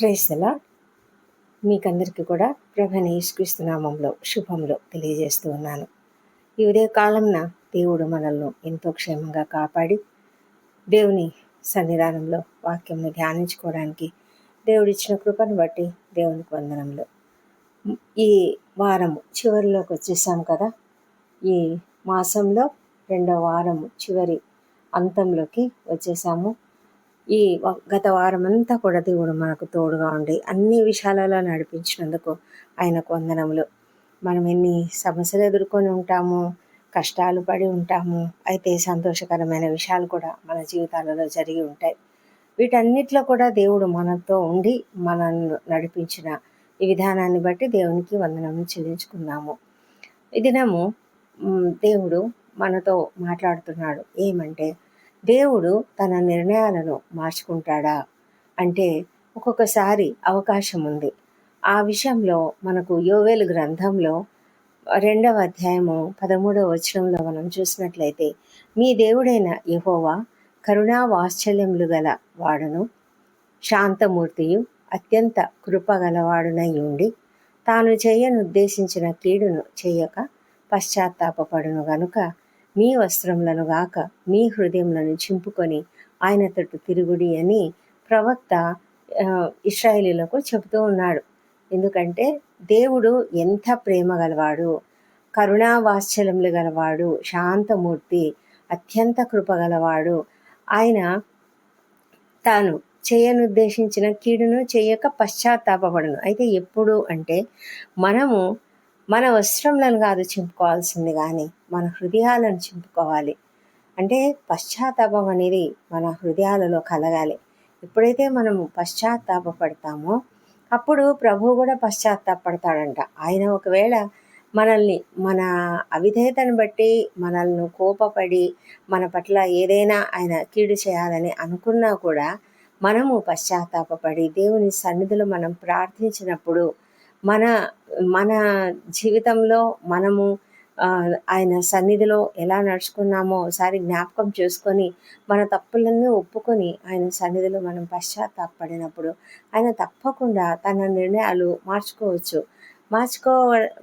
ప్రేసలా మీకందరికీ కూడా ప్రభని నామంలో శుభంలో తెలియజేస్తూ ఉన్నాను. ఈ ఉదయకాలంన దేవుడు మనల్ని ఎంతో క్షేమంగా కాపాడి దేవుని సన్నిధానంలో వాక్యంను ధ్యానించుకోవడానికి దేవుడిచ్చిన కృపను బట్టి దేవునికి వందనంలో ఈ వారము చివరిలోకి వచ్చేసాం కదా? ఈ మాసంలో రెండవ వారము చివరి అంతంలోకి వచ్చేసాము. ఈ గత వారం అంతా కూడా దేవుడు మనకు తోడుగా ఉండి అన్ని విషయాలలో నడిపించినందుకు ఆయనకు వందనములు. మనం ఎన్ని సమస్యలు ఎదుర్కొని ఉంటాము కష్టాలు పడి ఉంటాము అయితే సంతోషకరమైన విషయాలు కూడా మన జీవితాలలో జరిగి ఉంటాయి. వీటన్నిటిలో కూడా దేవుడు మనతో ఉండి మనల్ని నడిపించిన ఈ విధానాన్ని బట్టి దేవునికి వందనము చెల్లించుకుందాము ఈ దినము దేవుడు మనతో మాట్లాడుతున్నాడు. ఏమంటే దేవుడు తన నిర్ణయాలను మార్చుకుంటాడా? అంటే ఒక్కొక్కసారి అవకాశం ఉంది. ఆ విషయంలో మనకు యోవేలు గ్రంథంలో రెండవ అధ్యాయము పదమూడవ వచనంలో మనం చూసినట్లయితే మీ దేవుడైన యహోవా కరుణా వాత్సల్యములు గల వాడును శాంతమూర్తియు అత్యంత కృపగలవాడునై ఉండి తాను చేయనుద్దేశించిన కీడును చేయక పశ్చాత్తాపపడును గనుక మీ వస్త్రములను గాక మీ హృదయములను చింపుకొని ఆయన తట్టు తిరుగుడి అని ప్రవక్త ఆ, ఇస్రాయేలీలకు చెబుతూ ఉన్నాడు. ఎందుకంటే దేవుడు ఎంత ప్రేమ గలవాడు కరుణావాత్సల్యములు గలవాడు శాంతమూర్తి అత్యంత కృప గలవాడు. ఆయన తాను చేయనుద్దేశించిన కీడును చేయక పశ్చాత్తాపపడను. అయితే ఎప్పుడు అంటే మనము మన వస్త్రములను కాదు చింపుకోవాల్సింది కానీ మన హృదయాలను చింపుకోవాలి. అంటే పశ్చాత్తాపం అనేది మన హృదయాలలో కలగాలి. ఎప్పుడైతే మనము పశ్చాత్తాపపడతామో అప్పుడు ప్రభువు కూడా పశ్చాత్తాపడతాడంట. ఆయన ఒకవేళ మనల్ని మన అవిధేయతను బట్టి మనల్ని కోపపడి మన పట్ల ఏదైనా ఆయన కీడు చేయాలని అనుకున్నా కూడా మనము పశ్చాత్తాపడి దేవుని సన్నిధిలో మనం ప్రార్థించినప్పుడు మన మన జీవితంలో మనము ఆయన సన్నిధిలో ఎలా నడుచుకున్నామో ఒకసారి జ్ఞాపకం చేసుకొని మన తప్పులన్నీ ఒప్పుకొని ఆయన సన్నిధిలో మనం పశ్చాత్తాపడినప్పుడు ఆయన తప్పకుండా తన నిర్ణయాలు మార్చుకోవచ్చు. మార్చుకో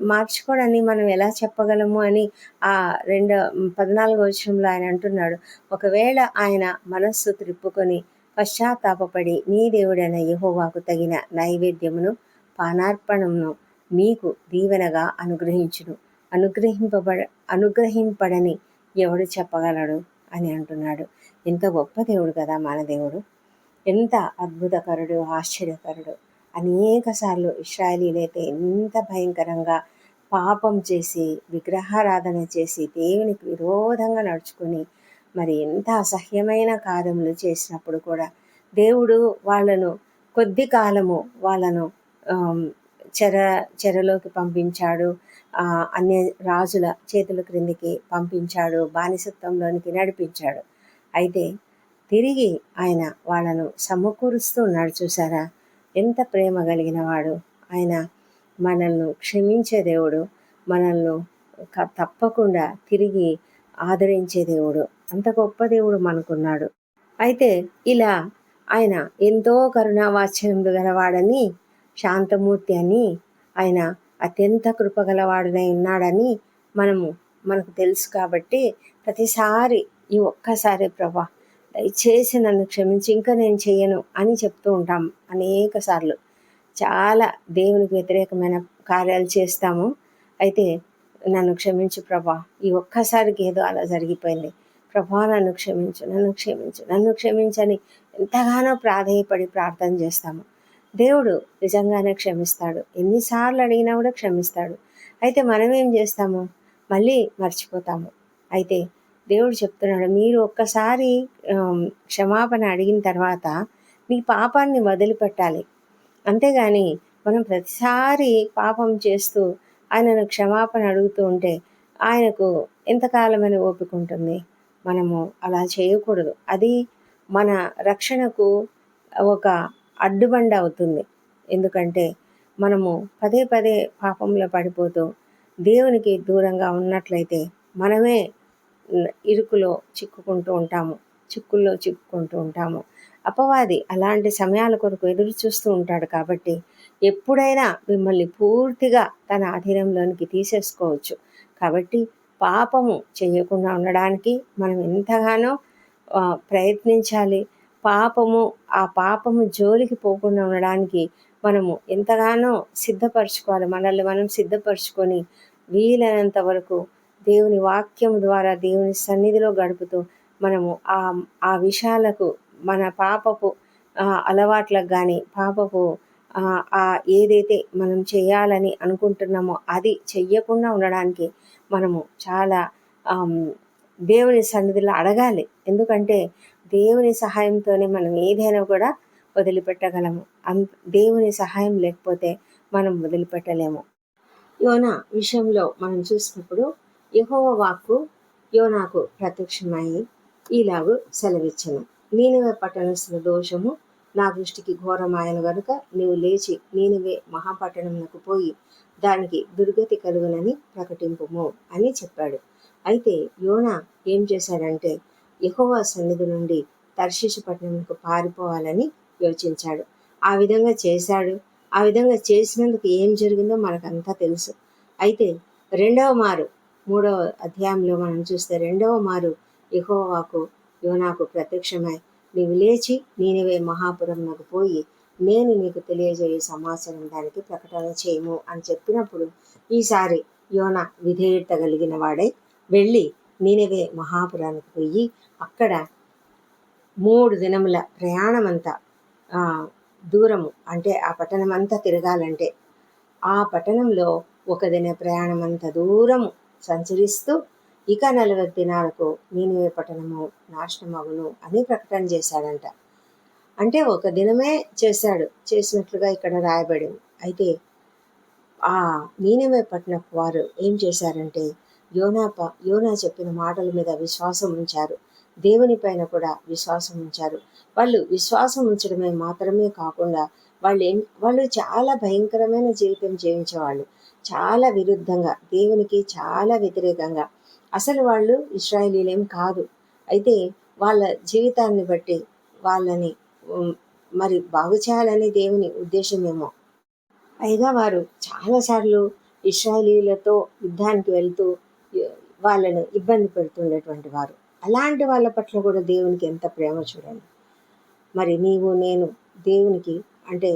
మార్చుకోడని మనం ఎలా చెప్పగలము అని ఆ రెండు పద్నాలుగో వచనంలో ఆయన అంటున్నాడు. ఒకవేళ ఆయన మనస్సు త్రిప్పుకొని పశ్చాత్తాపపడి నీ దేవుడైన యహోవాకు తగిన నైవేద్యమును పానార్పణమును మీకు దీవెనగా అనుగ్రహించును. అనుగ్రహింపబడ అనుగ్రహింపడని ఎవడు చెప్పగలడు? అని అంటున్నాడు. ఎంత గొప్ప దేవుడు కదా మన దేవుడు. ఎంత అద్భుతకరుడు ఆశ్చర్యకరుడు. అనేకసార్లు ఇస్రాయలీలైతే ఎంత భయంకరంగా పాపం చేసి విగ్రహారాధన చేసి దేవునికి విరోధంగా నడుచుకొని మరి ఎంత అసహ్యమైన కార్యములు చేసినప్పుడు కూడా దేవుడు వాళ్ళను కొద్ది కాలము వాళ్ళను చెర చెరలోకి పంపించాడు. అన్ని రాజుల చేతుల క్రిందికి పంపించాడు. బానిసత్వంలోనికి నడిపించాడు. అయితే తిరిగి ఆయన వాళ్ళను సమకూరుస్తూ ఉన్నాడు చూసారా ఎంత ప్రేమ కలిగిన వాడు. ఆయన మనల్ని క్షమించే దేవుడు. మనల్ని తప్పకుండా తిరిగి ఆదరించే దేవుడు. అంత గొప్ప దేవుడు మనకున్నాడు. అయితే ఇలా ఆయన ఎంతో కరుణావాచ్యం గలవాడని శాంతమూర్తి అని ఆయన అత్యంత కృపగలవాడునై ఉన్నాడని మనము మనకు తెలుసు కాబట్టి ప్రతిసారి ఈ ఒక్కసారి ప్రభా దయచేసి నన్ను క్షమించి ఇంకా నేను చేయను అని చెప్తూ ఉంటాం అనేక సార్లు. చాలా దేవునికి వ్యతిరేకమైన కార్యాలు చేస్తాము. అయితే నన్ను క్షమించు ప్రభా ఈ ఒక్కసారికి ఏదో అలా జరిగిపోయింది. ప్రభా నన్ను క్షమించు నన్ను క్షమించు నన్ను క్షమించని ఎంతగానో ప్రాధేయపడి ప్రార్థన చేస్తాము. దేవుడు నిజంగానే క్షమిస్తాడు. ఎన్నిసార్లు అడిగినా కూడా క్షమిస్తాడు. అయితే మనం ఏం చేస్తాము? మళ్ళీ మర్చిపోతాము. అయితే దేవుడు చెప్తున్నాడు మీరు ఒక్కసారి క్షమాపణ అడిగిన తర్వాత మీ పాపాన్ని వదిలిపెట్టాలి. అంతేగాని మనం ప్రతిసారి పాపం చేస్తూ ఆయనను క్షమాపణ అడుగుతూ ఉంటే ఆయనకు ఎంతకాలమని ఓపిక ఉంటుంది? మనము అలా చేయకూడదు. అది మన రక్షణకు ఒక అడ్డుబండ అవుతుంది. ఎందుకంటే మనము పదే పదే పాపంలో పడిపోతూ దేవునికి దూరంగా ఉన్నట్లయితే మనమే ఇరుకులో చిక్కుకుంటూ ఉంటాము. చిక్కుల్లో చిక్కుకుంటూ ఉంటాము. అపవాది అలాంటి సమయాల కొరకు ఎదురు చూస్తూ ఉంటాడు కాబట్టి ఎప్పుడైనా మిమ్మల్ని పూర్తిగా తన అధీనంలోనికి తీసేసుకోవచ్చు. కాబట్టి పాపము చేయకుండా ఉండడానికి మనం ఎంతగానో ప్రయత్నించాలి. పాపము ఆ పాపము జోలికి పోకుండా ఉండడానికి మనము ఎంతగానో సిద్ధపరచుకోవాలి. మనల్ని మనం సిద్ధపరచుకొని వీలైనంత వరకు దేవుని వాక్యం ద్వారా దేవుని సన్నిధిలో గడుపుతూ మనము ఆ ఆ విషయాలకు మన పాపపు అలవాట్లకు కానీ పాపపు ఆ, ఏదైతే మనం చేయాలని అనుకుంటున్నామో అది చెయ్యకుండా ఉండడానికి మనము చాలా దేవుని సన్నిధిలో అడగాలి. ఎందుకంటే దేవుని సహాయంతోనే మనం ఏదైనా కూడా వదిలిపెట్టగలము. అం దేవుని సహాయం లేకపోతే మనం వదిలిపెట్టలేము. యోనా విషయంలో మనం చూసినప్పుడు యహోవ వాక్కు యోనాకు ప్రత్యక్షమై ఇలాగూ సెలవిచ్చను. నేనువే పట్టణస్థుల దోషము నా దృష్టికి ఘోరమాయను గనుక నీవు లేచి నేనువే మహాపట్టణంకు పోయి దానికి దుర్గతి కలుగునని ప్రకటింపుము అని చెప్పాడు. అయితే యోనా ఏం చేశాడంటే యహోవా సన్నిధి నుండి తర్శీషు పట్టణంకు పారిపోవాలని యోచించాడు. ఆ విధంగా చేశాడు. ఆ విధంగా చేసినందుకు ఏం జరిగిందో మనకంతా తెలుసు. అయితే రెండవ మారు మూడవ అధ్యాయంలో మనం చూస్తే రెండవ మారు యహోవాకు యోనాకు ప్రత్యక్షమై నీవు లేచి నేనివే మహాపురంలోకి పోయి నేను నీకు తెలియజేయే సమాచారం దానికి ప్రకటన చేయము అని చెప్పినప్పుడు ఈసారి యోన విధేయత కలిగిన వాడై వెళ్ళి నీనవే మహాపురానికి పోయి అక్కడ మూడు దినముల ప్రయాణం అంతా దూరము అంటే ఆ పట్టణం అంతా తిరగాలంటే ఆ పట్టణంలో ఒక దిన ప్రయాణం అంత దూరము సంచరిస్తూ ఇక నలభై దినాలకు నీనవే పట్టణము నాశనమగును అని ప్రకటన చేశాడంట. అంటే ఒక దినమే చేశాడు చేసినట్లుగా ఇక్కడ రాయబడింది. అయితే ఆ నీనవే పట్టణపు వారు ఏం చేశారంటే యోనా ప- యోనా చెప్పిన మాటల మీద విశ్వాసం ఉంచారు. దేవుని పైన కూడా విశ్వాసం ఉంచారు. వాళ్ళు విశ్వాసం ఉంచడమే మాత్రమే కాకుండా వాళ్ళు వాళ్ళు చాలా భయంకరమైన జీవితం జీవించేవాళ్ళు. చాలా విరుద్ధంగా దేవునికి చాలా వ్యతిరేకంగా. అసలు వాళ్ళు ఇస్రాయలీలేం కాదు. అయితే వాళ్ళ జీవితాన్ని బట్టి వాళ్ళని మరి బాగు చేయాలని దేవుని ఉద్దేశమేమో పైగా వారు చాలాసార్లు ఇస్రాయలీలతో యుద్ధానికి వెళ్తూ వాళ్ళను ఇబ్బంది పెడుతుండేటువంటి వారు. అలాంటి వాళ్ళ పట్ల కూడా దేవునికి ఎంత ప్రేమ చూడండి. మరి నీవు నేను దేవునికి అంటే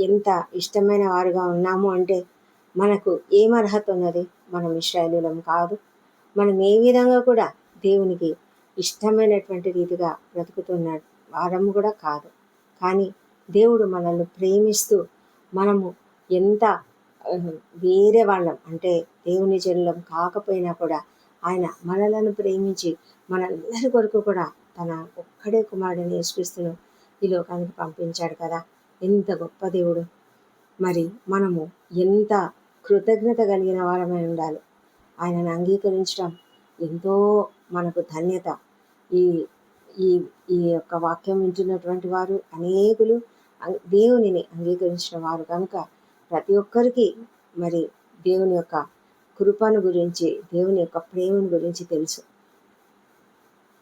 ఎంత ఇష్టమైన వారుగా ఉన్నాము అంటే మనకు ఏం అర్హత ఉన్నది? మనం ఇస్రాయేలీలం కాదు. మనం ఏ విధంగా కూడా దేవునికి ఇష్టమైనటువంటి రీతిగా బ్రతుకుతున్న వారము కూడా కాదు. కానీ దేవుడు మనల్ని ప్రేమిస్తూ మనము ఎంత వేరే వాళ్ళం అంటే దేవుని జనులం కాకపోయినా కూడా ఆయన మనలను ప్రేమించి మనందరి కొరకు కూడా తన ఒక్కడే కుమారుడిని యేసుక్రీస్తును ఈ లోకానికి పంపించాడు కదా. ఎంత గొప్ప దేవుడు. మరి మనము ఎంత కృతజ్ఞత కలిగిన వారమై ఉండాలి. ఆయనను అంగీకరించడం ఎంతో మనకు ధన్యత. ఈ ఈ ఈ యొక్క వాక్యం వింటున్నటువంటి వారు అనేకులు దేవునిని అంగీకరించిన వారు కనుక ప్రతి ఒక్కరికి మరి దేవుని యొక్క కృపను గురించి దేవుని యొక్క ప్రేమను గురించి తెలుసు.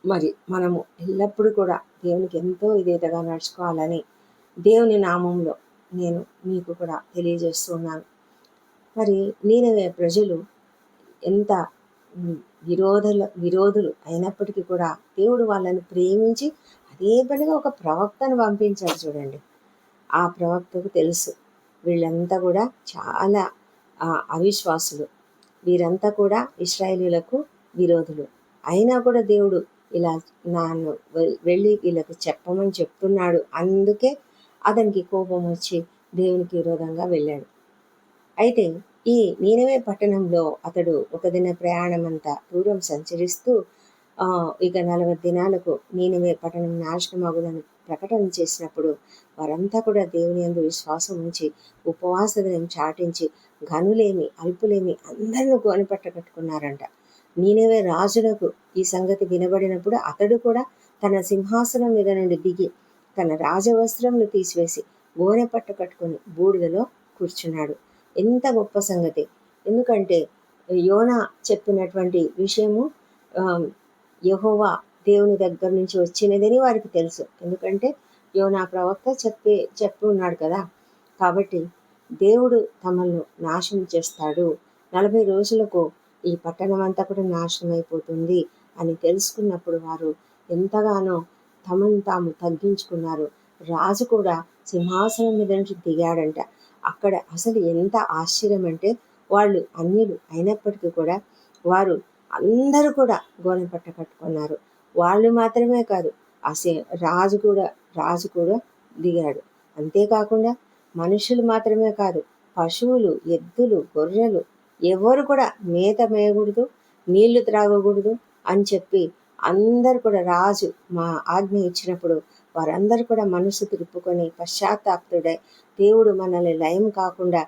మరి మనము ఎల్లప్పుడూ కూడా దేవునికి ఎంతో ఇదేతగా నడుచుకోవాలని దేవుని నామంలో నేను మీకు కూడా తెలియజేస్తున్నాను మరి నేనవే ప్రజలు ఎంత విరోధుల విరోధులు అయినప్పటికీ కూడా దేవుడు వాళ్ళని ప్రేమించి అదే పనిగా ఒక ప్రవక్తను పంపించాడు చూడండి. ఆ ప్రవక్తకు తెలుసు. వీళ్ళంతా కూడా చాలా అవిశ్వాసులు. వీరంతా కూడా ఇస్రాయేలీలకు విరోధులు. అయినా కూడా దేవుడు ఇలా నన్ను వెళ్ళి వీళ్ళకి చెప్పమని చెప్తున్నాడు. అందుకే అతనికి కోపం వచ్చి దేవునికి విరోధంగా వెళ్ళాడు. అయితే ఈ నీనవే పట్టణంలో అతడు ఒక దిన ప్రయాణమంతా దూరం సంచరిస్తూ ఇక నలభై దినాలకు నీనవే పట్టణం నాశనమగుదని ప్రకటన చేసినప్పుడు వారంతా కూడా దేవుని యందు విశ్వాసం ఉంచి ఉపవాస దినం చాటించి ఘనులేమి అల్పులేమి అందరిని గోనెపట్ట కట్టుకున్నారంట నేనేవే రాజులకు ఈ సంగతి వినబడినప్పుడు అతడు కూడా తన సింహాసనం మీద నుండి దిగి తన రాజవస్త్రంను తీసివేసి గోనె పట్ట కట్టుకొని బూడిదలో కూర్చున్నాడు. ఎంత గొప్ప సంగతి. ఎందుకంటే యోన చెప్పినటువంటి విషయము యహోవా దేవుని దగ్గర నుంచి వచ్చినదని వారికి తెలుసు. ఎందుకంటే యోనా ప్రవక్త చెప్పే చెప్పి ఉన్నాడు కదా. కాబట్టి దేవుడు తమను నాశనం చేస్తాడు. నలభై రోజులకు ఈ పట్టణం అంతా కూడా నాశనం అయిపోతుంది అని తెలుసుకున్నప్పుడు వారు ఎంతగానో తమను తాము తగ్గించుకున్నారు. రాజు కూడా సింహాసనం మీద నుంచి దిగాడంట. అక్కడ అసలు ఎంత ఆశ్చర్యం అంటే వాళ్ళు అన్యులు అయినప్పటికీ కూడా వారు అందరూ కూడా గోనె పట్ట కట్టుకున్నారు. వాళ్ళు మాత్రమే కాదు అసే రాజు కూడా రాజు కూడా దిగాడు. అంతేకాకుండా మనుషులు మాత్రమే కాదు పశువులు ఎద్దులు గొర్రెలు ఎవరు కూడా మేత మేయకూడదు నీళ్ళు త్రాగకూడదు అని చెప్పి అందరు కూడా రాజు మా ఆజ్ఞ ఇచ్చినప్పుడు వారందరూ కూడా మనసు తిరుపుకొని పశ్చాత్తాప్తుడై దేవుడు మనల్ని లయం కాకుండా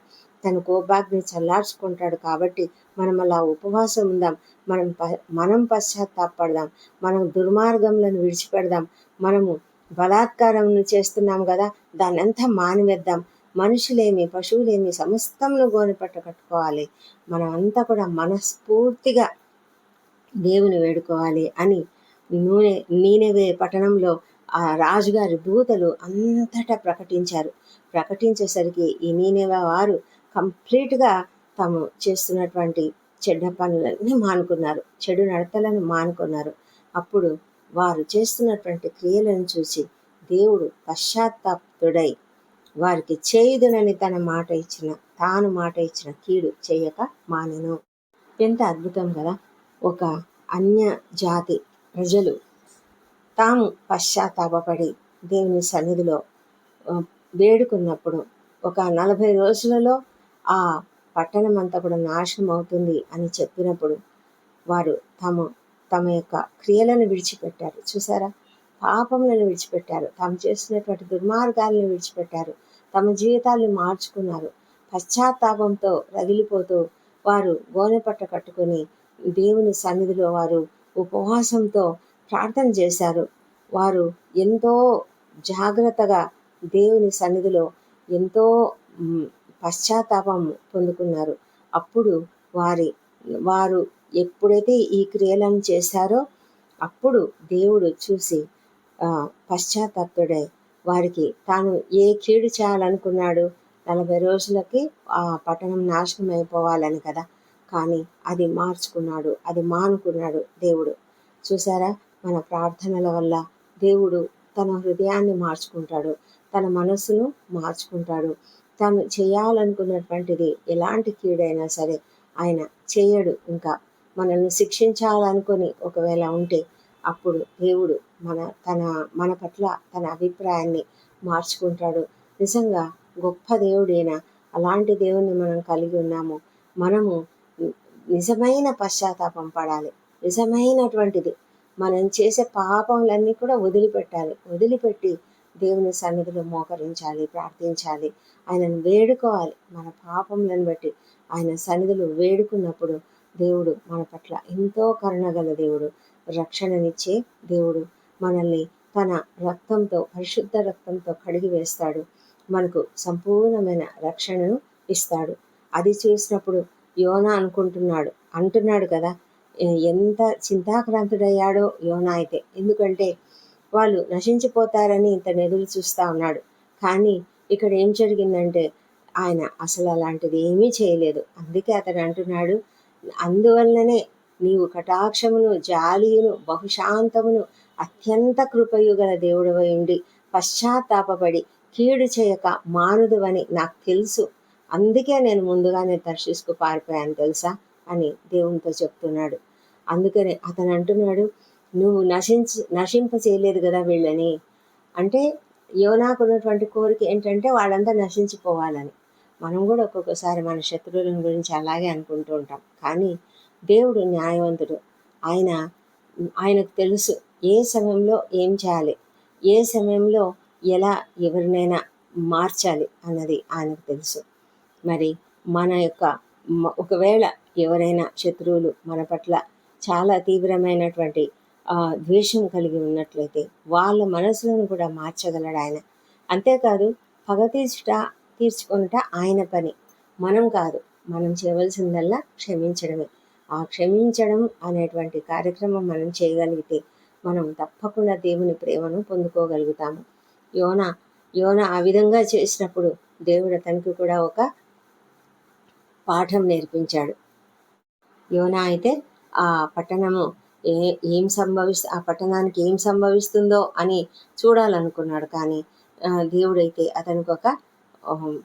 తన కోపాగ్ని చల్లార్చుకుంటాడు కాబట్టి మనం అలా ఉపవాసం ఉందాం మనం మనం పశ్చాత్తాపడదాం మనం దుర్మార్గంలను విడిచిపెడదాం మనము బలాత్కారం చేస్తున్నాం కదా దాన్ని అంతా మానివేద్దాం. మనుషులేమి పశువులేమి సమస్తంలో గోనెపట్ట కట్టుకోవాలి. మనం అంతా కూడా మనస్ఫూర్తిగా దేవుని వేడుకోవాలి అని నూనె నీనెవే పట్టణంలో ఆ రాజుగారి దూతలు అంతటా ప్రకటించారు. ప్రకటించేసరికి ఈ నీనెవ వారు కంప్లీట్గా తాము చేస్తున్నటువంటి చెడ్డ పనులన్నీ మానుకున్నారు. చెడు నడతలను మానుకున్నారు. అప్పుడు వారు చేస్తున్నటువంటి క్రియలను చూసి దేవుడు పశ్చాత్తాప్తుడై వారికి చేయుదునని తన మాట ఇచ్చిన తాను మాట ఇచ్చిన కీడు చేయక మానెను. ఎంత అద్భుతం కదా! ఒక అన్య జాతి ప్రజలు తాము పశ్చాత్తాపడి దేవుని సన్నిధిలో వేడుకున్నప్పుడు ఒక నలభై రోజులలో ఆ పట్టణం అంతా కూడా నాశనం అవుతుంది అని చెప్పినప్పుడు వారు తమ తమ యొక్క క్రియలను విడిచిపెట్టారు. చూసారా? పాపములను విడిచిపెట్టారు. తాము చేసినటువంటి దుర్మార్గాలను విడిచిపెట్టారు. తమ జీవితాలను మార్చుకున్నారు. పశ్చాత్తాపంతో రగిలిపోతూ వారు గోనెపట్ట కట్టుకొని దేవుని సన్నిధిలో వారు ఉపవాసంతో ప్రార్థన చేశారు. వారు ఎంతో జాగ్రత్తగా దేవుని సన్నిధిలో ఎంతో పశ్చాత్తాపం పొందుకున్నారు. అప్పుడు వారి వారు ఎప్పుడైతే ఈ క్రియలను చేశారో అప్పుడు దేవుడు చూసి పశ్చాత్తాపుడై వారికి తాను ఏ కీడు చేయాలనుకున్నాడు నలభై రోజులకి ఆ పట్టణం నాశనం అయిపోవాలని కదా. కానీ అది మార్చుకున్నాడు అది మానుకున్నాడు దేవుడు. చూసారా? మన ప్రార్థనల వల్ల దేవుడు తన హృదయాన్ని మార్చుకుంటాడు తన మనసును మార్చుకుంటాడు. తను చేయాలనుకున్నటువంటిది ఎలాంటి కీడైనా సరే ఆయన చేయడు. ఇంకా మనల్ని శిక్షించాలనుకొని ఒకవేళ ఉంటే అప్పుడు దేవుడు మన తన మన పట్ల తన అభిప్రాయాన్ని మార్చుకుంటాడు. నిజంగా గొప్ప దేవుడైనా అలాంటి దేవుణ్ణి మనం కలిగి ఉన్నాము. మనము నిజమైన పశ్చాత్తాపం పడాలి. నిజమైనటువంటిది మనం చేసే పాపములన్నీ కూడా వదిలిపెట్టాలి. వదిలిపెట్టి దేవుని సన్నిధిలో మోకరించాలి ప్రార్థించాలి. ఆయనను వేడుకోవాలి. మన పాపములను బట్టి ఆయన సన్నిధిలో వేడుకున్నప్పుడు దేవుడు మన పట్ల ఎంతో కరుణగల దేవుడు. రక్షణనిచ్చే దేవుడు మనల్ని తన రక్తంతో పరిశుద్ధ రక్తంతో కడిగి వేస్తాడు. మనకు సంపూర్ణమైన రక్షణను ఇస్తాడు. అది చూసినప్పుడు యోన అనుకుంటున్నాడు. అంటున్నాడు కదా ఎంత చింతాక్రాంతుడయ్యాడో యోన అయితే. ఎందుకంటే వాళ్ళు నశించిపోతారని ఇంత ఎదురు చూస్తూ ఉన్నాడు. కానీ ఇక్కడ ఏం జరిగిందంటే ఆయన అసలు అలాంటిది ఏమీ చేయలేదు. అందుకే అతను అంటున్నాడు అందువల్లనే నీవు కటాక్షమును జాలియును బహుశాంతమును అత్యంత కృపయుగల దేవుడవై ఉండి పశ్చాత్తాపడి కీడు చేయక మానుదువని నాకు తెలుసు. అందుకే నేను ముందుగానే దర్శిస్తూ పారిపోయాను తెలుసా? అని దేవునితో చెప్తున్నాడు. అందుకనే అతను అంటున్నాడు నువ్వు నశించి నశింప చేయలేదు కదా వీళ్ళని? అంటే యోనాకు ఉన్నటువంటి కోరిక ఏంటంటే వాళ్ళంతా నశించిపోవాలని. మనం కూడా ఒక్కొక్కసారి మన శత్రువుల గురించి అలాగే అనుకుంటూ ఉంటాం. కానీ దేవుడు న్యాయవంతుడు. ఆయన ఆయనకు తెలుసు ఏ సమయంలో ఏం చేయాలి ఏ సమయంలో ఎలా ఎవరినైనా మార్చాలి అన్నది ఆయనకు తెలుసు. మరి మన యొక్క ఒకవేళ ఎవరైనా శత్రువులు మన పట్ల చాలా తీవ్రమైనటువంటి ద్వేషం కలిగి ఉన్నట్లయితే వాళ్ళ మనసులను కూడా మార్చగలడు ఆయన. అంతేకాదు పగ తీర్చుట తీర్చుకుంట ఆయన పని. మనం కాదు మనం చేయవలసిందల్లా క్షమించడమే. ఆ క్షమించడం అనేటువంటి కార్యక్రమం మనం చేయగలిగితే మనం తప్పకుండా దేవుని ప్రేమను పొందుకోగలుగుతాము. యోన యోన ఆ విధంగా చేసినప్పుడు దేవుడు అతనికి కూడా ఒక పాఠం నేర్పించాడు. యోన అయితే ఆ పట్టణము ఏ ఏం సంభవిస్తు ఆ పట్టణానికి ఏం సంభవిస్తుందో అని చూడాలనుకున్నాడు. కానీ దేవుడైతే అతనికి ఒక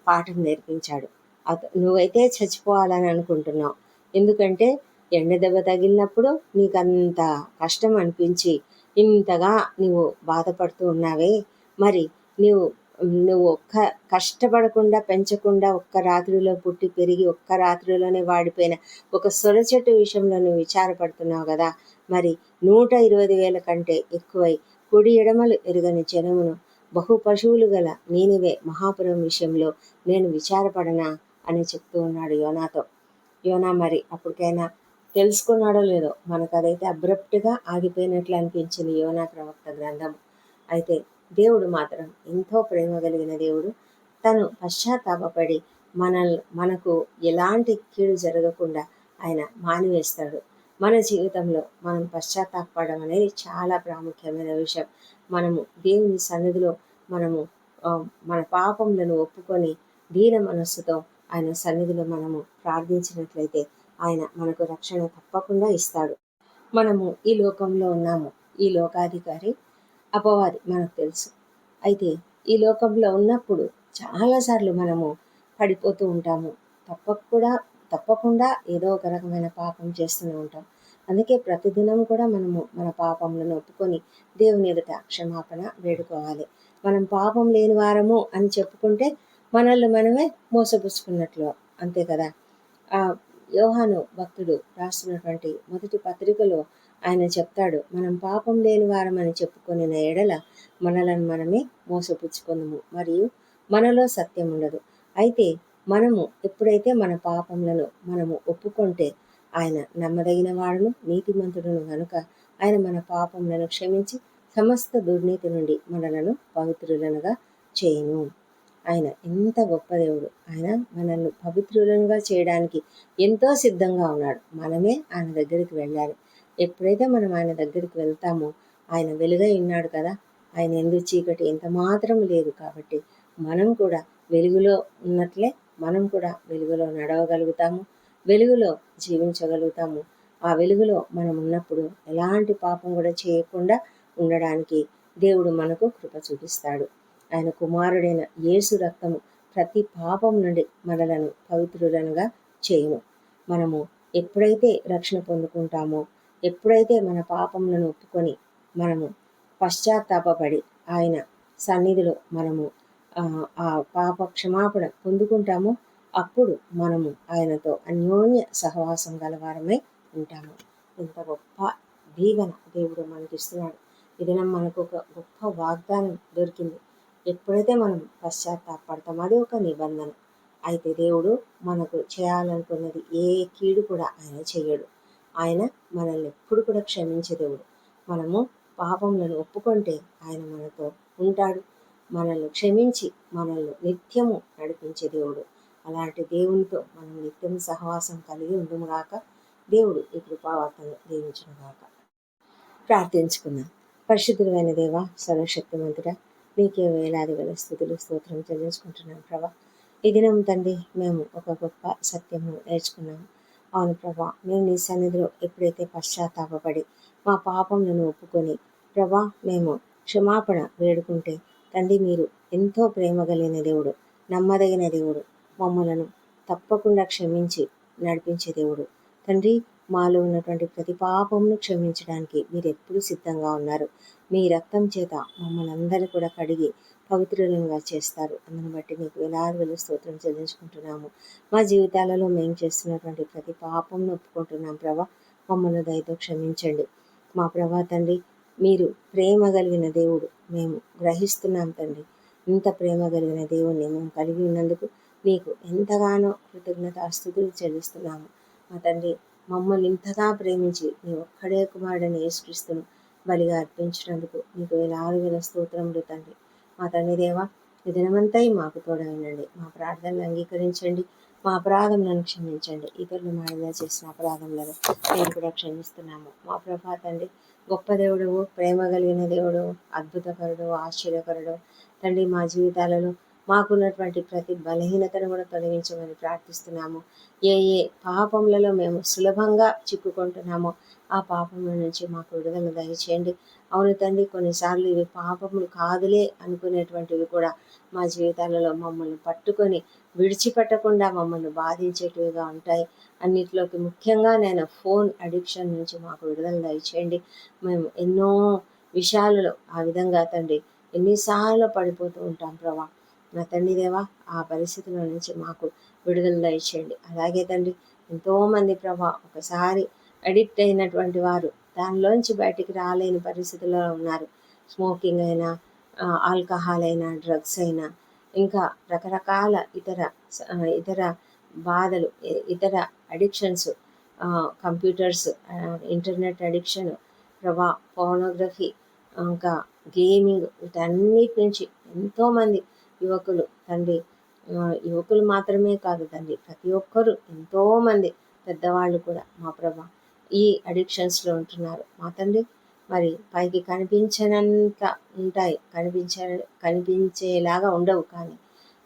పాఠం నేర్పించాడు. అత నువ్వైతే చచ్చిపోవాలని అనుకుంటున్నావు. ఎందుకంటే ఎండ దెబ్బ తగిలినప్పుడు నీకు అంత కష్టం అనిపించి ఇంతగా నువ్వు బాధపడుతూ ఉన్నావే. మరి నువ్వు నువ్వు ఒక్క కష్టపడకుండా పెంచకుండా ఒక్క రాత్రిలో పుట్టి పెరిగి ఒక్క రాత్రిలోనే వాడిపోయిన ఒక సొర చెట్టు విషయంలో నువ్వు విచారపడుతున్నావు కదా? మరి నూట ఇరవై వేల కంటే ఎక్కువై కుడి ఎడమలు ఎరుగని జనమును బహు పశువులు గల నేనివే మహాపురం విషయంలో నేను విచారపడనా? అని చెప్తూ ఉన్నాడు యోనాతో. యోనా మరి అప్పటికైనా తెలుసుకున్నాడో లేదో మనకు అదైతే అబ్రప్ట్గా ఆగిపోయినట్లు అనిపించింది యోనా ప్రవక్త గ్రంథం అయితే దేవుడు మాత్రం ఎంతో ప్రేమ కలిగిన దేవుడు. తను పశ్చాత్తాపపడి మన మనకు ఎలాంటి కీడు జరగకుండా ఆయన మానివేస్తాడు. మన జీవితంలో మనం పశ్చాత్తాపడడం అనేది చాలా ప్రాముఖ్యమైన విషయం. మనము దేవుని సన్నిధిలో మనము మన పాపములను ఒప్పుకొని దీన మనస్సుతో ఆయన సన్నిధిలో మనము ప్రార్థించినట్లయితే ఆయన మనకు రక్షణ తప్పకుండా ఇస్తాడు. మనము ఈ లోకంలో ఉన్నాము. ఈ లోకాధికారి అపవాది మనకు తెలుసు. అయితే ఈ లోకంలో ఉన్నప్పుడు చాలాసార్లు మనము పడిపోతూ ఉంటాము. తప్పకుండా తప్పకుండా ఏదో ఒక రకమైన పాపం చేస్తూనే ఉంటాం. అందుకే ప్రతిదినం కూడా మనము మన పాపములను ఒప్పుకొని దేవుని ఎదుట క్షమాపణ వేడుకోవాలి. మనం పాపం లేని వారము అని చెప్పుకుంటే మనల్ని మనమే మోసపుచ్చుకున్నట్లు. అంతే కదా? ఆ యోహాను భక్తుడు రాస్తున్నటువంటి మొదటి పత్రికలో ఆయన చెప్తాడు మనం పాపం లేని వారమని చెప్పుకొనిన ఎడల మనలను మనమే మోసపుచ్చుకుందము మరియు మనలో సత్యం ఉండదు. అయితే మనము ఎప్పుడైతే మన పాపములను మనము ఒప్పుకుంటే ఆయన నమ్మదగిన వాడును నీతిమంతుడును కనుక ఆయన మన పాపములను క్షమించి సమస్త దుర్నీతి నుండి మనలను పవిత్రులనుగా చేయను. ఆయన ఎంత గొప్ప దేవుడు. ఆయన మనల్ని పవిత్రులనుగా చేయడానికి ఎంతో సిద్ధంగా ఉన్నాడు. మనమే ఆయన దగ్గరికి వెళ్ళాలి. ఎప్పుడైతే మనం ఆయన దగ్గరికి వెళ్తామో ఆయన వెలుగై ఉన్నాడు కదా ఆయన ఎందు చీకటి? ఎంత మాత్రం లేదు కాబట్టి మనం కూడా వెలుగులో ఉన్నట్లే మనం కూడా వెలుగులో నడవగలుగుతాము వెలుగులో జీవించగలుగుతాము. ఆ వెలుగులో మనం ఉన్నప్పుడు ఎలాంటి పాపం కూడా చేయకుండా ఉండడానికి దేవుడు మనకు కృప చూపిస్తాడు. ఆయన కుమారుడైన యేసు రక్తము ప్రతి పాపం నుండి మనలను పవిత్రులనుగా చేయము మనము ఎప్పుడైతే రక్షణ పొందుకుంటామో ఎప్పుడైతే మన పాపములను ఒప్పుకొని మనము పశ్చాత్తాపపడి ఆయన సన్నిధిలో మనము ఆ, పాప క్షమాపణ పొందుకుంటామో అప్పుడు మనము ఆయనతో అన్యోన్య సహవాసం గలవారమై ఉంటాము. ఇంత గొప్ప దీవెన దేవుడు మనకిస్తున్నాడు. ఇది మనకు ఒక గొప్ప వాగ్దానం దొరికింది. ఎప్పుడైతే మనం పశ్చాత్తాపడతామో అది ఒక నిబంధన. అయితే దేవుడు మనకు చేయాలనుకున్నది ఏ కీడు కూడా ఆయన చేయడు. ఆయన మనల్ని ఎప్పుడు కూడా క్షమించే దేవుడు. మనము పాపములను ఒప్పుకుంటే ఆయన మనతో ఉంటాడు. మనల్ని క్షమించి మనల్ని నిత్యము నడిపించే దేవుడు. అలాంటి దేవునితో మనం నిత్యం సహవాసం కలిగి ఉండుముగాక దేవుడు ఈ కృపావార్తను దీవించునుగాక. ప్రార్థించుకుందాం. పరిశుద్ధులైన దేవ సర్వశక్తిమంతుడా నీకే వేలాది వేల స్థుతులు స్తోత్రం చెల్లించుకుంటున్నాం ప్రభా. ఈ దినం తండ్రి మేము ఒక గొప్ప సత్యము నేర్చుకున్నాము అవును ప్రభా మేము నీ సన్నిధిలో ఎప్పుడైతే పశ్చాత్తాపడి మా పాపములను ఒప్పుకొని ప్రభా మేము క్షమాపణ వేడుకుంటే తండ్రి మీరు ఎంతో ప్రేమ కలిగిన దేవుడు నమ్మదగిన దేవుడు మమ్మలను తప్పకుండా క్షమించి నడిపించే దేవుడు. తండ్రి మాలో ఉన్నటువంటి ప్రతి పాపమును క్షమించడానికి మీరు ఎప్పుడు సిద్ధంగా ఉన్నారు. మీ రక్తం చేత మమ్మల్ని అందరినీ కూడా కడిగి పవిత్రులంగా చేస్తారు. అందుని బట్టి మీకు వేలాది వేల స్తోత్రం చెల్లించుకుంటున్నాము. మా జీవితాలలో మేము చేస్తున్నటువంటి ప్రతి పాపంను ఒప్పుకుంటున్నాం ప్రభా. మమ్మల్ని దయతో క్షమించండి. మా ప్రభా తండ్రి మీరు ప్రేమ కలిగిన దేవుడు. మేము గ్రహిస్తున్నాం తండ్రి. ఇంత ప్రేమ కలిగిన దేవుణ్ణి మేము కలిగి ఉన్నందుకు మీకు ఎంతగానో కృతజ్ఞత స్థుతులు చెల్లిస్తున్నాము. మా తండ్రి మమ్మల్ని ఇంతగా ప్రేమించి నీ ఒక్కడే కుమారుడని యేసుక్రీస్తును బలిగా అర్పించినందుకు మీకు వేలాది వేల స్తోత్రములు తండ్రి. మా తండ్రి దేవ ఈ దినమంతా మాకు తోడైనండి. మా ప్రార్థనలు అంగీకరించండి. మా అపరాధములను క్షమించండి. ఇతరులు మాడిగా చేసిన అపరాధములను మేము కూడా క్షమిస్తున్నాము. మా ప్రభా తండ్రి గొప్ప దేవుడు ప్రేమ కలిగిన దేవుడు అద్భుతకరుడు ఆశ్చర్యకరుడు. తండ్రి మా జీవితాలలో మాకున్నటువంటి ప్రతి బలహీనతను కూడా తొలగించమని ప్రార్థిస్తున్నాము. ఏ ఏ పాపములలో మేము సులభంగా చిక్కుకుంటున్నామో ఆ పాపముల నుంచి మాకు విడుదల దయచేయండి. అవును తండ్రి కొన్నిసార్లు ఇవి పాపములు కాదులే అనుకునేటువంటివి కూడా మా జీవితాలలో మమ్మల్ని పట్టుకొని విడిచిపెట్టకుండా మమ్మల్ని బాధించేటివిగా ఉంటాయి. అన్నిటిలోకి ముఖ్యంగా నేను ఫోన్ అడిక్షన్ నుంచి మాకు విడుదల దయచేయండి. మేము ఎన్నో విషయాలలో ఆ విధంగా తండ్రి ఎన్నిసార్లు పడిపోతూ ఉంటాం ప్రభా. నా తండ్రి దేవా ఆ పరిస్థితుల నుంచి మాకు విడుదల దయచేయండి. అలాగే తండ్రి ఎంతోమంది ప్రభా ఒకసారి అడిక్ట్ అయినటువంటి వారు దానిలోంచి బయటికి రాలేని పరిస్థితుల్లో ఉన్నారు. స్మోకింగ్ అయినా ఆల్కహాల్ అయినా డ్రగ్స్ అయినా ఇంకా రకరకాల ఇతర ఇతర బాధలు ఇతర అడిక్షన్స్ కంప్యూటర్స్ ఇంటర్నెట్ అడిక్షన్ ప్రభా ఫోనోగ్రఫీ ఇంకా గేమింగ్ వీటన్నిటి నుంచి ఎంతోమంది యువకులు తండ్రి యువకులు మాత్రమే కాదు తండ్రి ప్రతి ఒక్కరు ఎంతోమంది పెద్దవాళ్ళు కూడా మా ప్రభా ఈ అడిక్షన్స్లో ఉంటున్నారు. మా తండ్రి మరి పైకి కనిపించనంత ఉంటాయి. కనిపించ కనిపించేలాగా ఉండవు కానీ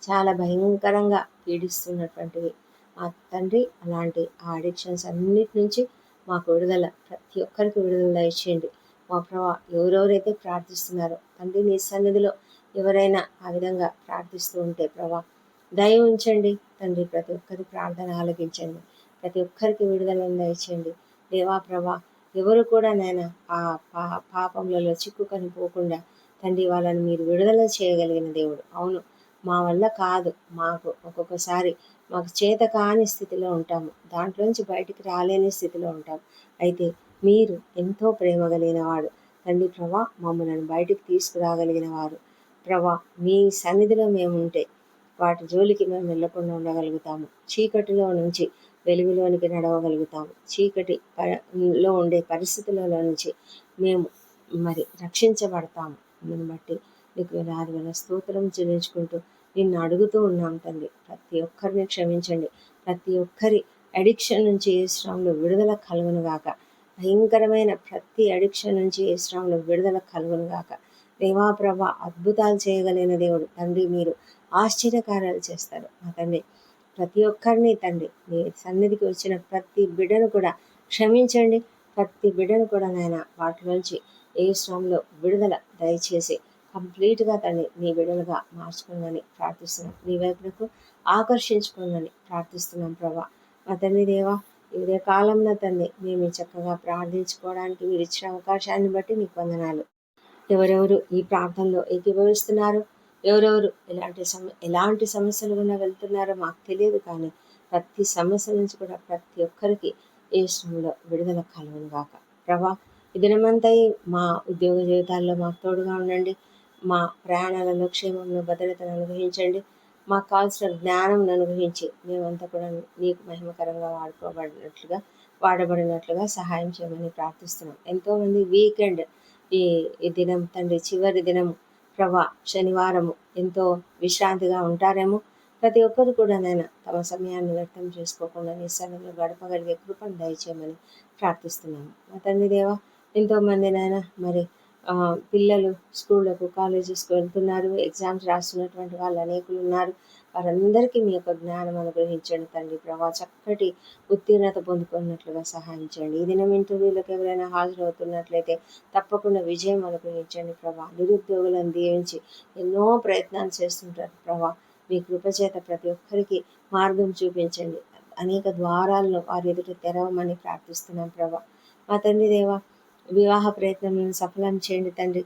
చాలా భయంకరంగా పీడిస్తున్నటువంటివి. మా తండ్రి అలాంటి ఆ అడిక్షన్స్ అన్నిటి నుంచి మాకు విడుదల ప్రతి ఒక్కరికి విడుదల ఇచ్చేయండి. మా ప్రభా ఎవరెవరైతే ప్రార్థిస్తున్నారో తండ్రి నీ సన్నిధిలో ఎవరైనా ఆ విధంగా ప్రార్థిస్తూ ఉంటే ప్రభా దయ ఉంచండి. తండ్రి ప్రతి ఒక్కరి ప్రార్థన ఆలగించండి ప్రతి ఒక్కరికి విడుదల దయచేయండి. దేవా ప్రభా ఎవరు కూడా నేను ఆ పా పాపములలో చిక్కుకొని పోకుండా తండ్రి వాళ్ళని మీరు విడుదల చేయగలిగిన దేవుడు. అవును మా వల్ల కాదు. మాకు ఒక్కొక్కసారి మాకు చేత కాని స్థితిలో ఉంటాము. దాంట్లోంచి బయటికి రాలేని స్థితిలో ఉంటాము. అయితే మీరు ఎంతో ప్రేమ కలిగిన వాడు. తండ్రి ప్రభా మమ్మల్ని బయటికి తీసుకురాగలిగిన వారు. ప్రభా మీ సన్నిధిలో మేము ఉంటే వాటి జోలికి మేము వెళ్ళకుండా ఉండగలుగుతాము. చీకటిలో నుంచి వెలుగులోనికి నడవగలుగుతాము. చీకటి లో ఉండే పరిస్థితులలో నుంచి మేము మరి రక్షించబడతాము. దీన్ని బట్టి నీకు వేలాది వేల స్తోత్రం చెల్లించుకుంటూ నిన్ను అడుగుతూ ఉన్నాం తండ్రి. ప్రతి ఒక్కరిని క్షమించండి. ప్రతి ఒక్కరి అడిక్షన్ నుంచి ఏ శ్రమంలో విడుదల కలుగునుగాక భయంకరమైన ప్రతి అడిక్షన్ నుంచి ఏ శ్రమంలో విడుదల కలుగునుగాక దేవాప్రభ అద్భుతాలు చేయగలిగిన దేవుడు. తండ్రి మీరు ఆశ్చర్యకార్యాలు చేస్తారు. మా తండ్రి ప్రతి ఒక్కరిని తండ్రి మీ సన్నిధికి వచ్చిన ప్రతి బిడ్డను కూడా క్షమించండి. ప్రతి బిడ్డను కూడా నాయన వాటిలోంచి ఏ శ్రమంలో విడుదల దయచేసి కంప్లీట్గా తండ్రి నీ బిడ్డలుగా మార్చుకోమని ప్రార్థిస్తున్నాం. నీ వైపునకు ఆకర్షించుకోమని ప్రార్థిస్తున్నాం ప్రభా. మా తండ్రి దేవా ఇదే కాలంలో తండ్రి మేము చక్కగా ప్రార్థించుకోవడానికి మీరు ఇచ్చిన అవకాశాన్ని బట్టి మీకు వందనాలు. ఎవరెవరు ఈ ప్రాంతంలో ఏకీభవిస్తున్నారు? ఎవరెవరు ఎలాంటి సమ ఎలాంటి సమస్యలు గుండా వెళ్తున్నారో మాకు తెలియదు కానీ ప్రతి సమస్య నుంచి కూడా ప్రతి ఒక్కరికి ఏ శ్రమలో విడుదల కలవను గాక. ప్రభా ఈ దినమంతా మా ఉద్యోగ జీవితాల్లో మాకు తోడుగా ఉండండి. మా ప్రయాణాలలో క్షేమంలో భద్రతను అనుగ్రహించండి. మాకు కావాల్సిన జ్ఞానం అనుగ్రహించి మేమంతా కూడా నీకు మహిమకరంగా వాడుకోబడినట్లుగా వాడబడినట్లుగా సహాయం చేయమని ప్రార్థిస్తున్నాం. ఎంతోమంది వీకెండ్ ఈ దినం తండ్రి చివరి దినం ప్రభా శనివారము ఎంతో విశ్రాంతిగా ఉంటారేమో. ప్రతి ఒక్కరు కూడా నేను తమ సమయాన్ని వ్యక్తం చేసుకోకుండా నీ సమయంలో గడపగలిగే కృపను దయచేయమని ప్రార్థిస్తున్నాము. మా తండ్రి దేవా ఎంతోమంది నాయన మరి పిల్లలు స్కూళ్ళకు కాలేజెస్కి వెళ్తున్నారు ఎగ్జామ్స్ రాస్తున్నటువంటి వాళ్ళు అనేకులు ఉన్నారు. వారందరికీ మీ యొక్క జ్ఞానం అనుగ్రహించండి తండ్రి ప్రభా. చక్కటి ఉత్తీర్ణత పొందుకున్నట్లుగా సహాయించండి. ఈ దినం ఇంటర్వ్యూలకు ఎవరైనా హాజరవుతున్నట్లయితే తప్పకుండా విజయం అనుగ్రహించండి ప్రభా. నిరుద్యోగులను దీవించి ఎన్నో ప్రయత్నాలు చేస్తుంటారు ప్రభా. మీ కృపచేత ప్రతి ఒక్కరికి మార్గం చూపించండి. అనేక ద్వారాలను వారి ఎదుట తెరవమని ప్రార్థిస్తున్నాం ప్రభా. మా తండ్రి దేవ వివాహ ప్రయత్నములను సఫలం చేయండి తండ్రి.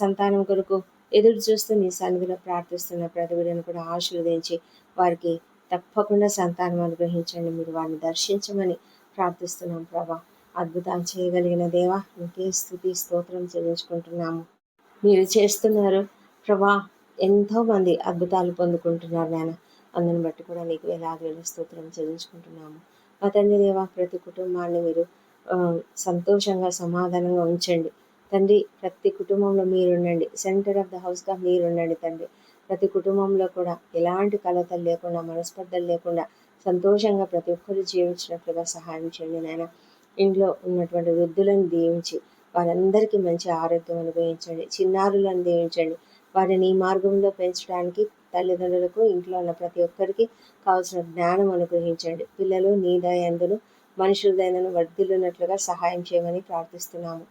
సంతానం కొరకు ఎదురు చూస్తూ నీ సన్నిధిలో ప్రార్థిస్తున్న ప్రతి బిడ్డను కూడా ఆశీర్వదించి వారికి తప్పకుండా సంతానం అనుగ్రహించండి. మీరు వారిని దర్శించమని ప్రార్థిస్తున్నాం ప్రభా. అద్భుతాలు చేయగలిగిన దేవా ఇంకే స్థుతి స్తోత్రం చెల్లించుకుంటున్నాము. మీరు చేస్తున్నారు ప్రభా ఎంతోమంది అద్భుతాలు పొందుకుంటున్నారు నేను అందుని బట్టి కూడా నీకు వేలాది వేల స్తోత్రం చెల్లించుకుంటున్నాము. మా తండ్రి దేవా ప్రతి కుటుంబాన్ని మీరు సంతోషంగా సమాధానంగా ఉంచండి. తండ్రి ప్రతి కుటుంబంలో మీరుండండి. సెంటర్ ఆఫ్ ద హౌస్గా మీరుండండి తండ్రి. ప్రతి కుటుంబంలో కూడా ఎలాంటి కలతలు లేకుండా మనస్పర్ధలు లేకుండా సంతోషంగా ప్రతి ఒక్కరు జీవించినట్లుగా సహాయం చేయండి నాయన. ఇంట్లో ఉన్నటువంటి వృద్ధులను దీవించి వారందరికీ మంచి ఆరోగ్యం అనుభవించండి. చిన్నారులను దీవించండి. వారిని ఈ మార్గంలో పెంచడానికి తల్లిదండ్రులకు ఇంట్లో ఉన్న ప్రతి ఒక్కరికి కావాల్సిన జ్ఞానం అనుగ్రహించండి. పిల్లలు నీ దయందును మనుషులదైనను వర్ధిల్లున్నట్లుగా సహాయం చేయమని ప్రార్థిస్తున్నాము.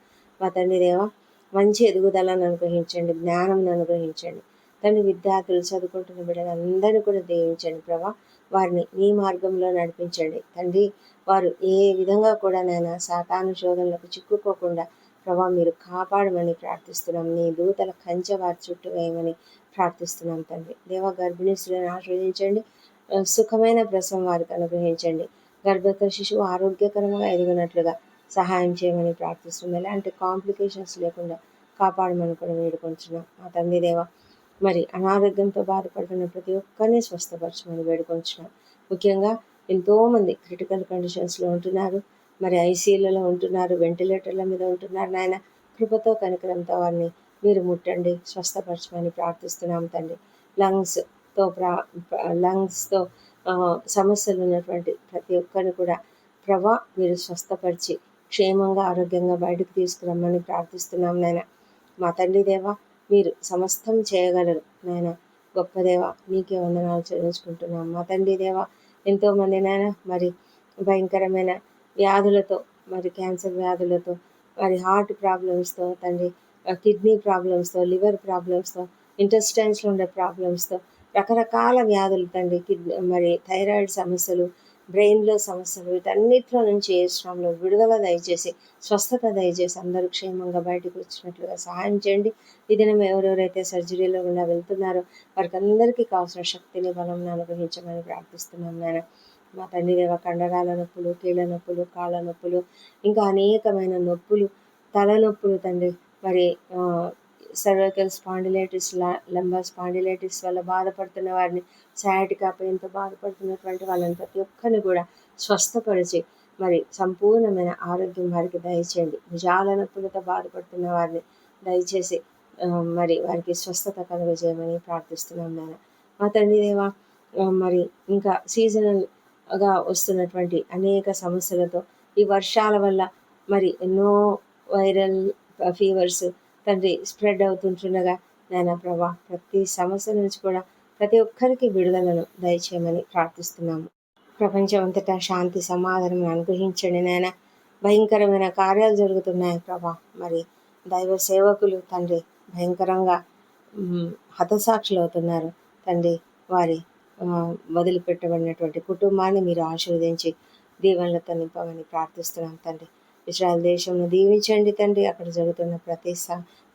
తండ్రి దేవా మంచి ఎదుగుదలను అనుగ్రహించండి జ్ఞానం అనుగ్రహించండి. తండ్రి విద్యార్థులు చదువుకుంటున్న బిడ్డలందరినీ కూడా దీవించండి ప్రభా. వారిని నీ మార్గంలో నడిపించండి. తండ్రి వారు ఏ విధంగా కూడా నైనా సాతాను శోధనలకు చిక్కుకోకుండా ప్రభా మీరు కాపాడమని ప్రార్థిస్తున్నాం. నీ దూతల కంచె వారి చుట్టూ వేయమని ప్రార్థిస్తున్నాం తండ్రి. దేవ గర్భిణీ స్త్రీలను ఆశ్రయించండి సుఖమైన ప్రసవం వారికి అనుగ్రహించండి. గర్భత శిశువు ఆరోగ్యకరంగా ఎదిగినట్లుగా సహాయం చేయమని ప్రార్థిస్తున్నాం. ఎలాంటి కాంప్లికేషన్స్ లేకుండా కాపాడమని కూడా వేడుకొంచున్నాం. మా తండ్రి దేవ మరి అనారోగ్యంతో బాధపడుతున్న ప్రతి ఒక్కరిని స్వస్థపరచమని వేడుకొంచున్నాం. ముఖ్యంగా ఎంతోమంది క్రిటికల్ కండిషన్స్లో ఉంటున్నారు. మరి ఐసీయూలలో ఉంటున్నారు వెంటిలేటర్ల మీద ఉంటున్నారు నాయన. కృపతో కనికరంతో వారిని మీరు ముట్టండి స్వస్థపరచమని ప్రార్థిస్తున్నాం తండ్రి. లంగ్స్తో ప్రా లంగ్స్తో సమస్యలు ఉన్నటువంటి ప్రతి ఒక్కరిని కూడా ప్రభా మీరు స్వస్థపరిచి క్షేమంగా ఆరోగ్యంగా బయటకు తీసుకురమ్మని ప్రార్థిస్తున్నాం నాయన. మా తండ్రి దేవ మీరు సమస్తం చేయగలరు నాయన. గొప్ప దేవ నీకే వందనాలు చెల్లించుకుంటున్నాం. మా తండ్రి దేవ ఎంతోమంది నాయన మరి భయంకరమైన వ్యాధులతో మరి క్యాన్సర్ వ్యాధులతో మరి హార్ట్ ప్రాబ్లమ్స్తో తండ్రి కిడ్నీ ప్రాబ్లమ్స్తో లివర్ ప్రాబ్లమ్స్తో ఇంటెస్టైన్స్లో ఉండే ప్రాబ్లమ్స్తో రకరకాల వ్యాధులు తండ్రి కిడ్నీ మరి థైరాయిడ్ సమస్యలు బ్రెయిన్లో సమస్యలు వీటన్నిటిలో నుంచి ఏ శ్రమంలో విడుదల దయచేసి స్వస్థత దయచేసి అందరూ క్షేమంగా బయటకు వచ్చినట్లుగా సహాయం చేయండి. ఈ దినం ఎవరెవరైతే సర్జరీలో గుండా వెళ్తున్నారో వారికి అందరికీ కావాల్సిన శక్తిని బలం అనుగ్రహించమని ప్రార్థిస్తున్నాం నేను మా తండ్రి దేవ కండరాల నొప్పులు కీళ్ళ నొప్పులు కాళ్ళ నొప్పులు ఇంకా అనేకమైన నొప్పులు తలనొప్పులు తండ్రి. మరి సర్వైకల్ స్పాండిలైటిస్ లంబర్ స్పాండిలైటిస్ వల్ల బాధపడుతున్న వారిని సయాటికా పెయిన్తో బాధపడుతున్నటువంటి వాళ్ళని ప్రతి ఒక్కరిని కూడా స్వస్థపరిచి మరి సంపూర్ణమైన ఆరోగ్యం వారికి దయచేయండి. భుజాల నొప్పులతో బాధపడుతున్న వారిని దయచేసి మరి వారికి స్వస్థత కలుగజేయమని ప్రార్థిస్తున్నాం నాన్న మా తండ్రి దేవా మరి ఇంకా సీజనల్గా వస్తున్నటువంటి అనేక సమస్యలతో ఈ వర్షాల వల్ల మరి ఎన్నో వైరల్ ఫీవర్స్ తండ్రి స్ప్రెడ్ అవుతుంటుండగా నాయన ప్రభా ప్రతి సమస్య నుంచి కూడా ప్రతి ఒక్కరికి విడుదలను దయచేయమని ప్రార్థిస్తున్నాము. ప్రపంచం అంతటా శాంతి సమాధానం అనుగ్రహించండి నాయన భయంకరమైన కార్యాలు జరుగుతున్నాయి ప్రభా. మరి దైవ సేవకులు తండ్రి భయంకరంగా హతసాక్షులు అవుతున్నారు తండ్రి వారి వదిలిపెట్టబడినటువంటి కుటుంబాన్ని మీరు ఆశీర్వదించి దీవెనలతో నింపమని ప్రార్థిస్తున్నాం తండ్రి. ఇజ్రాయల్ దేశంను దీవించండి తండ్రి. అక్కడ జరుగుతున్న ప్రతి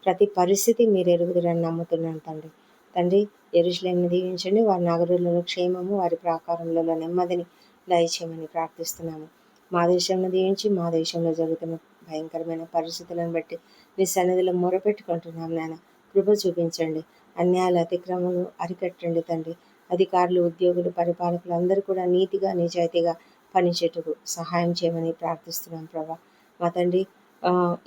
ప్రతి పరిస్థితి మీరు ఎరుగుదరని నమ్ముతున్నాను తండ్రి. తండ్రి ఎరుషులేంని దీవించండి. వారి నగరులలో క్షేమము వారి ప్రాకారంలో నెమ్మదిని దయచేయమని ప్రార్థిస్తున్నాము. మా దేశంలో దీవించి మా దేశంలో జరుగుతున్న భయంకరమైన పరిస్థితులను బట్టి మీ సన్నిధిలో మొరపెట్టుకుంటున్నాం నాన్న కృప చూపించండి. అన్యాయాల అతిక్రమలు అరికట్టండి తండ్రి. అధికారులు ఉద్యోగులు పరిపాలకులు అందరూ కూడా నీతిగా నిజాయితీగా పనిచేటకు సహాయం చేయమని ప్రార్థిస్తున్నాం ప్రభా. మా తండ్రి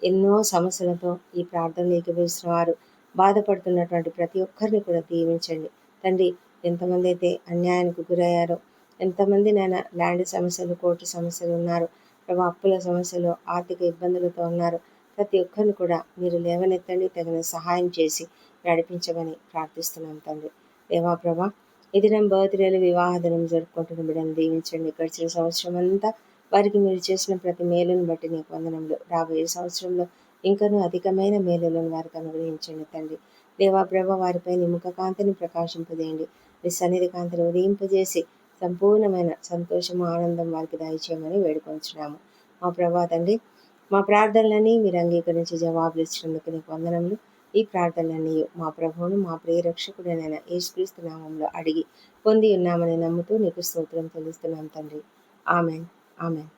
ఎన్నో సమస్యలతో ఈ ప్రార్థనలు ఏకీభవిస్తున్న వారు బాధపడుతున్నటువంటి ప్రతి ఒక్కరిని కూడా దీవించండి. తండ్రి ఎంతమంది అయితే అన్యాయానికి గురయ్యారో ఎంతమంది నేను ల్యాండ్ సమస్యలు కోర్టు సమస్యలు ఉన్నారు ప్రభా అప్పుల సమస్యలు ఆర్థిక ఇబ్బందులతో ఉన్నారు ప్రతి ఒక్కరిని కూడా మీరు లేవనెత్తండి తగిన సహాయం చేసి నడిపించమని ప్రార్థిస్తున్నాం తండ్రి. దేవా ప్రభా ఇది నా బర్త్డేలు వివాహ దినం జరుపుకుంటున్న బిడ్డను దీవించండి. గడిచిన సంవత్సరం అంతా వారికి మీరు చేసిన ప్రతి మేలును బట్టి నీకు వందనంలో రాబోయే సంవత్సరంలో ఇంకనూ అధికమైన మేలులను వారికి అనుగ్రహించండి తండ్రి. దేవాప్రభ వారిపై నిముఖ కాంతిని ప్రకాశింపదేయండి మీ సన్నిధి కాంతిని ఉదయింపజేసి సంపూర్ణమైన సంతోషము ఆనందం వారికి దయచేయమని వేడుకొంచున్నాము. మా ప్రభా తండ్రి మా ప్రార్థనలని మీరు అంగీకరించి జవాబులు ఇచ్చినందుకు నీకు వందనములు. ఈ ప్రార్థనలన్నీ మా ప్రభువును మా ప్రియరక్షకుడైన యేసుక్రీస్తు నామంలో అడిగి పొంది ఉన్నామని నమ్ముతూ నీకు స్తోత్రం తెలుస్తున్నాం తండ్రి. ఆమెన్. ఆమెన్